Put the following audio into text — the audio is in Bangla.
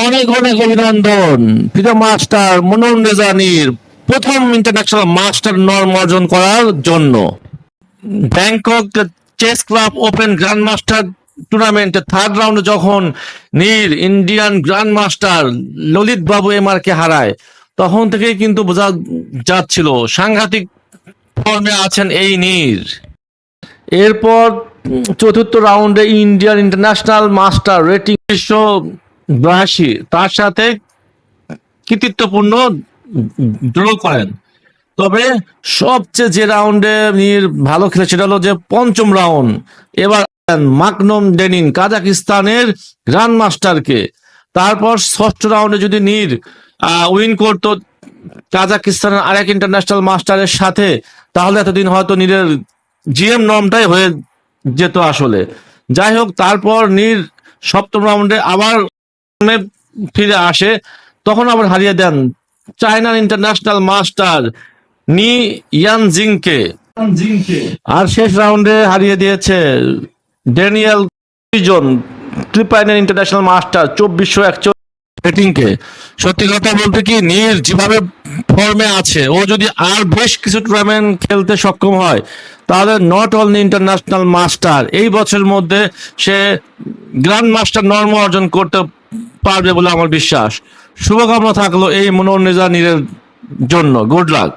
অনেক অনেক অভিনন্দন। প্রিয় মাস্টার মনোন রেজানির প্রথম ইন্টারন্যাশনাল মাস্টার নর্ম অর্জন করার জন্য। Bangkok chess club open grand master টুর্নামেন্টে থার্ড রাউন্ডে যখন নীর Indian grand master Lalit Babu M R হারায়, তখন থেকেই কিন্তু বোঝা যাচ্ছিল সাংঘাতিক ফর্মে আছেন এই নীর এরপর চতুর্থ রাউন্ডে ইন্ডিয়ান ইন্টারন্যাশনাল মাস্টার রেটিং উনিশশো বিরাশি তার সাথে কৃতিত্বপূর্ণ ড্র করেন। তবে সবচেয়ে যে রাউন্ডে নীর ভালো খেলে সেটা হলো যে পঞ্চম রাউন্ড এবার মাকনম ডেনিন, কাজাকিস্তানের গ্র্যান্ড মাস্টারকে তারপর ষষ্ঠ রাউন্ডে যদি নীর উইন করতো কাজাকিস্তানের আরেক ইন্টারন্যাশনাল মাস্টারের সাথে, তাহলে এতদিন হয়তো নীরের জিএম নর্মটাই হয়ে যেত আসলে। যাই হোক, তারপর নীর সপ্তম রাউন্ডে আবার ফিরে আসে তখন আবার হারিয়ে দেন চায়নার ইন্টারন্যাশনাল মাস্টার নি ইয়ান জিংকে আর শেষ রাউন্ডে হারিয়ে দিয়েছে ড্যানিয়েল জন ট্রিপাইনের ইন্টারন্যাশনাল মাস্টার চব্বিশশো একচল্লিশ সত্যি কথা বলতে কি নীর যেভাবে ফর্মে আছে ও যদি আর বেশ কিছু টুর্নামেন্ট খেলতে সক্ষম হয় তাহলে নট অনলি ইন্টারন্যাশনাল মাস্টার এই বছরের মধ্যে সে গ্র্যান্ড মাস্টার নর্ম অর্জন করতে পারবে বলে আমার বিশ্বাস। শুভকামনা থাকল এই মনোনিজা নীরের জন্য। Good luck